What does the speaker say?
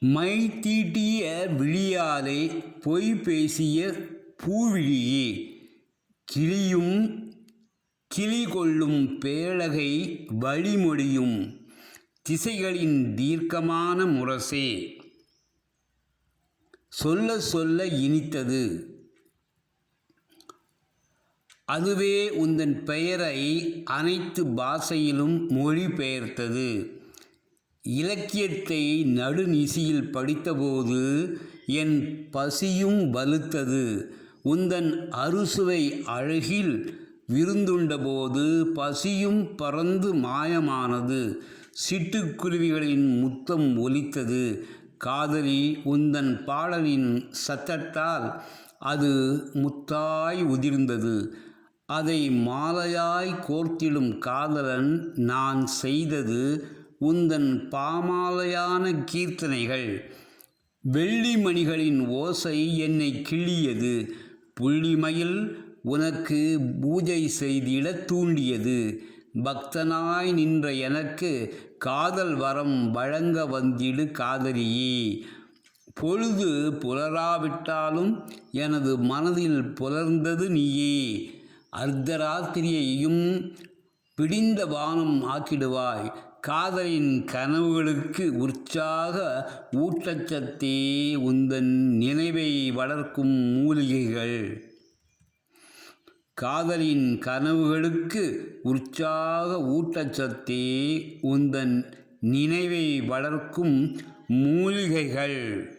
My தீட்டிய விழியாலே பொய் பேசிய பூவிழியே. கிளியும் கிளி கொள்ளும் பேழகை வழிமொழியும் திசைகளின் தீர்க்கமான முரசே. சொல்ல சொல்ல இனித்தது. அதுவே உந்தன் பெயரை அனைத்து பாஷையிலும் மொழிபெயர்த்தது. இலக்கியத்தை நடுநிசியில் படித்தபோது என் பசியும் வலுத்தது. உந்தன் அறுசுவை அழகில் விருந்துண்டபோது பசியும் பறந்து மாயமானது. சிட்டுக்குருவிகளின் முத்தம் ஒலித்தது. காதலி உந்தன் பாடலின் சத்தத்தால் அது முத்தாய் உதிர்ந்தது. அதை மாலையாய் கோர்த்திடும் காதலன் நான் செய்தது உந்தன் பாமாலையான கீர்த்தனைகள். வெள்ளி மணிகளின் ஓசை என்னை கிள்ளியது. புள்ளிமயில் உனக்கு பூஜை செய்திட தூண்டியது. பக்தனாய் நின்ற எனக்கு காதல் வரம் வழங்க வந்திடு காதலியே. பொழுது புலராவிட்டாலும் எனது மனதில் புலர்ந்தது நீயே. அர்த்தராத்திரியையும் பிடிந்த வானம் ஆக்கிடுவாய். காதலின் கனவுகளுக்கு உற்சாக ஊட்டச்சத்தே உந்தன் நினைவை வளர்க்கும் மூலிகைகள். காதலின் கனவுகளுக்கு உற்சாக ஊட்டச்சத்தே உந்தன் நினைவை வளர்க்கும் மூலிகைகள்.